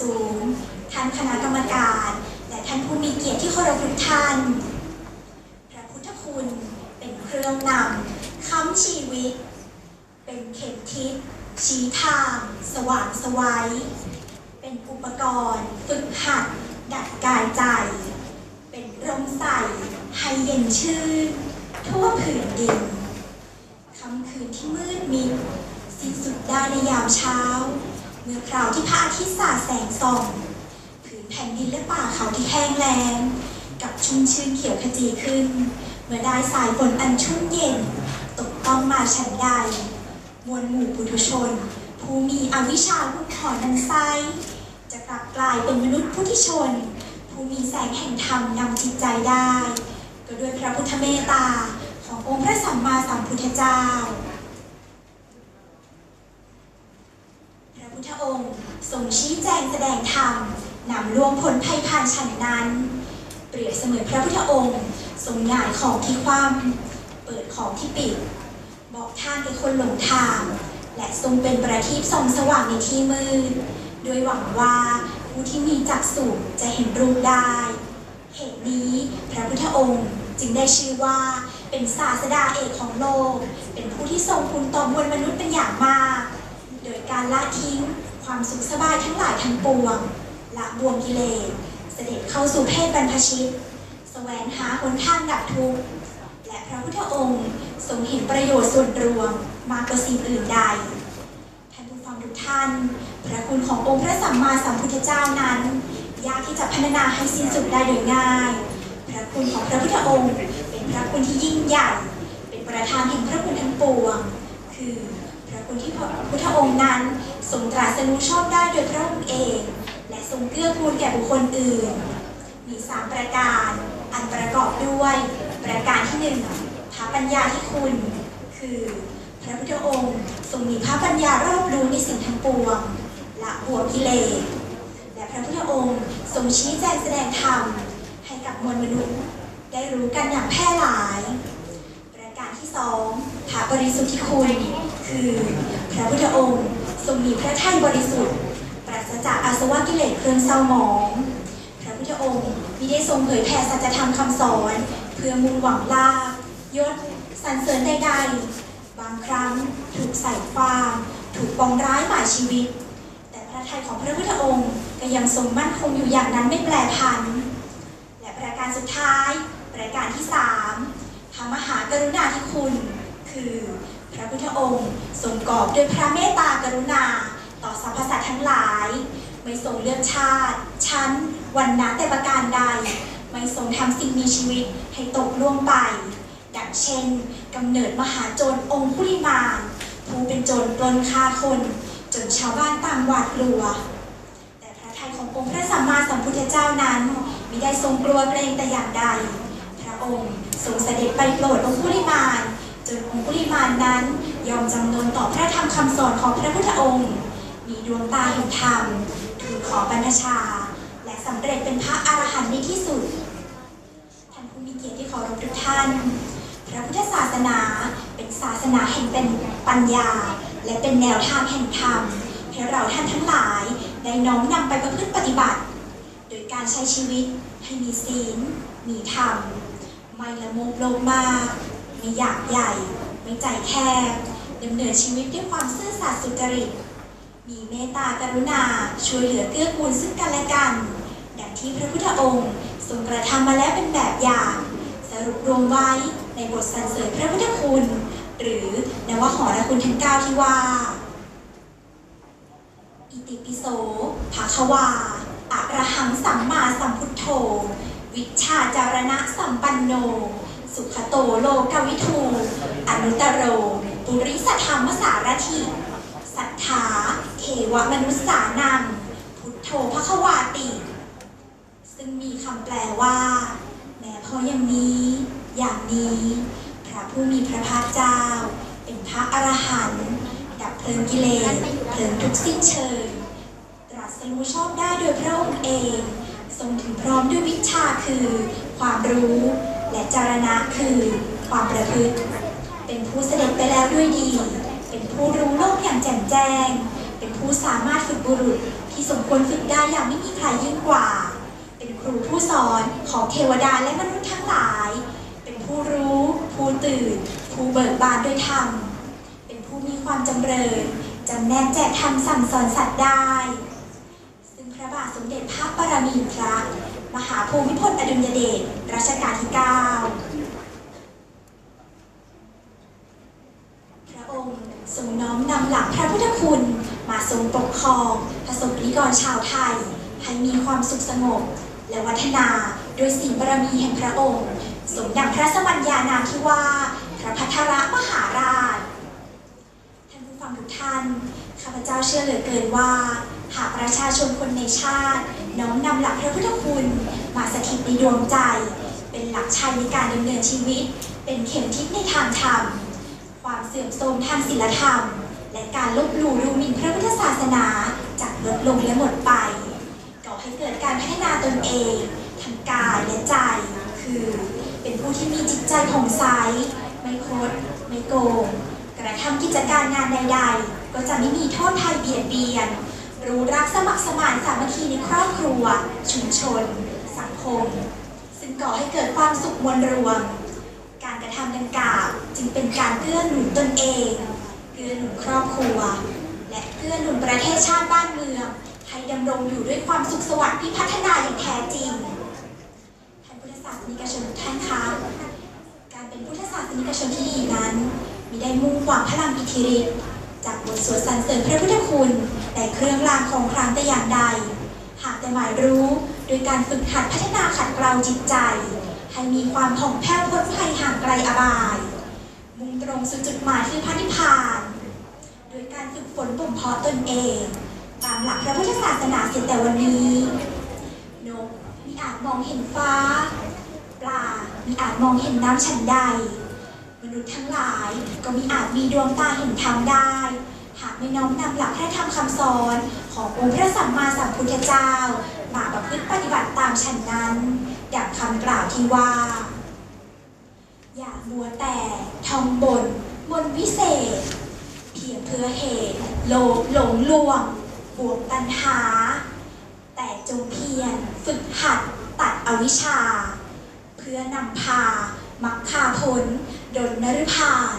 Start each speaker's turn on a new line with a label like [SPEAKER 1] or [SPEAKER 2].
[SPEAKER 1] สูง ท่านคณะกรรมการ และท่านผู้มีเกียรติที่เคารพทุกท่าน พระพุทธคุณเป็นเครื่องนำค้ำชีวิต เป็นเข็มทิศชี้ทาง สว่างสวัย เป็นอุปกรณ์ฝึกหัด ดัดกายใจ เป็นร่มใส่ให้เย็นชื่น ทั่วผืนดินค่ำคืนที่มืดมิดสิ้นสุดได้ในยามเช้า เมื่อคราวที่พระอาทิตย์สาดแสงส่องผืนแผ่นดินและป่าเขาที่แห้งแล้งกับชุ่มชื่นเขียวขจีขึ้น เมื่อได้สายฝนอันชุ่มเย็น ตกต้องมาฉันใด มวลหมู่ปุถุชน ผู้มีอวิชชาผู้ถอนนันไซจะกลับกลายเป็นมนุษย์ผู้ที่ชน ผู้มีแสงแห่งธรรมนำจิตใจได้ ก็ด้วยพระพุทธเมตตาขององค์พระสัมมาสัมพุทธเจ้า พระพุทธองค์ทรงชี้แจงแสดงธรรมนำล่วงพ้นภัยผ่านฉันนั้น เปรียบเสมือนพระพุทธองค์ ทรงหงายของที่คว่ำเปิดของที่ปิด บอกทางแก่คนหลงทาง และทรงเป็นประทีปส่องสว่างในที่มืดโดยหวังว่าผู้ที่มีจักษุจะเห็นรูปได้เหตุนี้พระพุทธองค์จึงได้ชื่อว่าเป็นศาสดาเอกของโลก เป็นผู้ที่ทรงคุณต่อมวลมนุษย์เป็นอย่างมาก โดยการละทิ้งความสุขสบายทั้งหลายทั้งปวง ละบวงกิเลส เสด็จเข้าสู่เพศบรรพชิต แสวงหาหนทางดับทุกข์ และพระพุทธองค์ทรงเห็นประโยชน์ส่วนรวมมากกว่าสิ่งอื่นใด ท่านผู้ฟังทุกท่าน พระคุณขององค์พระสัมมาสัมพุทธเจ้านั้น ยากที่จะพรรณนาให้สิ้นสุดได้โดยง่าย พระคุณของพระพุทธองค์ เป็นพระคุณที่ยิ่งใหญ่ เป็นประธานแห่งพระคุณทั้งปวง คือ พระคุณที่พระพุทธองค์นั้นทรงตรัสรู้ชอบได้โดยพระองค์เอง และทรงเกื้อกูลแก่บุคคลอื่น มีสามประการ อันประกอบด้วย ประการที่หนึ่งพระปัญญาที่คุณ คือ พระพุทธองค์ทรงมีพระปัญญารอบรู้ในสิ่งทั้งปวงละบวกิเลสและพระพุทธองค์ทรงชี้แจงแสดงธรรมให้กับมวลมนุษย์ได้รู้กันอย่างแพร่หลาย ประการที่สองพระบริสุทธิคุณ คือพระพุทธองค์ทรงมีพระทัยบริสุทธิ์ ปราศจากอาสวะกิเลสเครื่องเศร้าหมอง พระพุทธองค์มิได้ทรงเผยแผ่สัจธรรมคำสอน เพื่อมุ่งหวังลาภยศสรรเสริญใดๆ บางครั้งถูกใส่ความถูกปองร้ายหมายชีวิต แต่พระทัยของพระพุทธองค์ก็ยังทรงมั่นคงอยู่อย่างนั้นไม่แปรผัน และประการสุดท้าย ประการที่สามพระมหากรุณาธิคุณ คือ พระพุทธองค์ทรงกอบด้วยพระเมตตากรุณา ต่อสรรพสัตว์ทั้งหลาย ไม่ทรงเลือกชาติ ชั้น วันนะแต่ประการใด ไม่ทรงทำสิ่งมีชีวิตให้ตกล่วงไป ดังเช่นกำเนิดมหาโจรองคุลิมานผู้เป็นโจรปล้นฆ่าคน จนชาวบ้านต่างหวาดกลัว แต่พระทัยขององค์พระสัมมาสัมพุทธเจ้านั้นมิได้ทรงกลัวเกรงแต่อย่างใด พระองค์ทรงเสด็จไปโปรดองคุลิมาน จนองคุลิมานนั้นยอมจำนนต่อพระธรรมคำสอนของพระพุทธองค์ มีดวงตาเห็นธรรมทูลขอบรรพชา และสำเร็จเป็นพระอรหันต์ในที่สุด ท่านผู้มีเกียรติที่เคารพทุกท่าน พระพุทธศาสนาเป็นศาสนาแห่งเป็นปัญญา และเป็นแนวทางแห่งธรรมให้เราท่านทั้งหลายได้น้อมนำไปประพฤติปฏิบัติ โดยการใช้ชีวิตให้มีศีล มีธรรม ไม่ละโมบโลภมากไม่อยากใหญ่ ไม่ใจแคบดำเนินชีวิตด้วยความซื่อสัตย์สุจริต มีเมตตากรุณาช่วยเหลือเกื้อกูลซึ่งกันและกัน ดังที่พระพุทธองค์ทรงกระทำมาแล้วเป็นแบบอย่าง สรุปรวมไว้ในบทสรรเสริญพระพุทธคุณ หรือนวหอรคุณทั้งเก้าที่ว่า อิติปิโสภาควาอะระหังสัมมาสัมพุทโธ วิชชาจารณะสัมปันโน สุขโตโลกวิทูอนุตโรปุริสธรรมสารถิสัทธาเทวมนุษสานัง พุทโธภควาติ ซึ่งมีคำแปลว่า แม้เพราะอย่างนี้ อย่างนี้ พระผู้มีพระภาคเจ้า เป็นพระอรหันต์ดับเพลิงกิเลสเพลิงทุกสิ้นเชิงตรัสรู้ชอบได้โดยพระองค์เอง ทรงถึงพร้อมด้วยวิชาคือ ความรู้ และจารณะคือความประพฤติ เป็นผู้เสด็จไปแล้วด้วยดี เป็นผู้รู้โลกอย่างแจ่มแจ้ง เป็นผู้สามารถฝึกบุรุษที่สมควรฝึกได้อย่างไม่มีใครยิ่งกว่า เป็นครูผู้สอนของเทวดาและมนุษย์ทั้งหลาย เป็นผู้รู้ ผู้ตื่น ผู้เบิกบานด้วยธรรม เป็นผู้มีความจำเริญจำแนกแจกธรรมสั่งสอนสัตว์ได้ ซึ่งพระบาทสมเด็จพระปรมินทร มหาภูมิพลอดุลยเดชรัชกาลที่ 9 พระองค์ทรงน้อมนำหลักพระพุทธคุณ มาทรงปกครองประสบนิกรชาวไทย ให้มีความสุขสงบ และวัฒนาโดยสิ่งบารมีแห่งพระองค์ สมดังพระสมัญญานามที่ว่า พระพัทรมหาราช ท่านผู้ฟังทุกท่าน ข้าพเจ้าเชื่อเหลือเกินว่า หากประชาชนคนในชาติ น้อมนำหลักพระพุทธคุณมาสถิตในดวงใจ เป็นหลักชัยในการดำเนินชีวิต เป็นเข็มทิศในทางธรรม ความเสื่อมโทรมทางศีลธรรม และการลบหลู่ดูหมิ่นพระพุทธศาสนาจะลดลงและหมดไปก่อให้เกิดการพัฒนาตนเองทางกายและใจ คือเป็นผู้ที่มีจิตใจผ่องใสไม่คดไม่โกงกระทำกิจการงานใด ๆ ก็จะไม่มีโทษภัยเบียดเบียน รู้รักสมัครส สามัคคีในครอบครัว ชุมชน สังคม ซึ่งก่อให้เกิดความสุขมวลรวม การกระทำดังกล่าวจึงเป็นการเกื้อหนุนตนเองเกื้อหนุนครอบครัว และเกื้อหนุนประเทศชาติบ้านเมืองให้ดำรงอยู่ด้วยความสุขสวัสดิ์พิพัฒนาอย่างแท้จริงท่านพุทธศาสนิกชนท่านคะการเป็นพุทธศาสนิกชนที่ดีนั้นมิได้มุ่งหวังพลังอิทธิฤทธิ์จากบทสวดสรรเสริญพระพุทธคุณ แต่เครื่องรางของครั้งแต่อย่างใด หากแต่หมายรู้โดยการฝึกหัดพัฒนาขัดเกลาจิตใจ ให้มีความผ่องแผ้วพ้นภัยห่างไกลอบาย มุ่งตรงสู่จุดหมายคือพระนิพพาน โดยการฝึกฝนบ่มเพาะตนเอง ตามหลักพระพุทธศาสนาเสียแต่วันนี้นกมีอาจมองเห็นฟ้า ปลา มีอาจมองเห็นน้ำฉันใด มนุษย์ทั้งหลายก็มีอาจมีดวงตาเห็นธรรมได้ หากไม่น้อมนำหลักพระธรรมคำสอนขององค์พระสัมมาสัมพุทธเจ้า มาประพฤติปฏิบัติตามฉันนั้นดังคำกล่าวที่ว่า อย่ามัวแต่ท่องบนบนวิเศษ เพียงเพื่อเหตุโลภหลงลวงบวกตัณหา แต่จงเพียรฝึกหัดตัดอวิชชา เพื่อนำพามักคาผลดลนฤพาน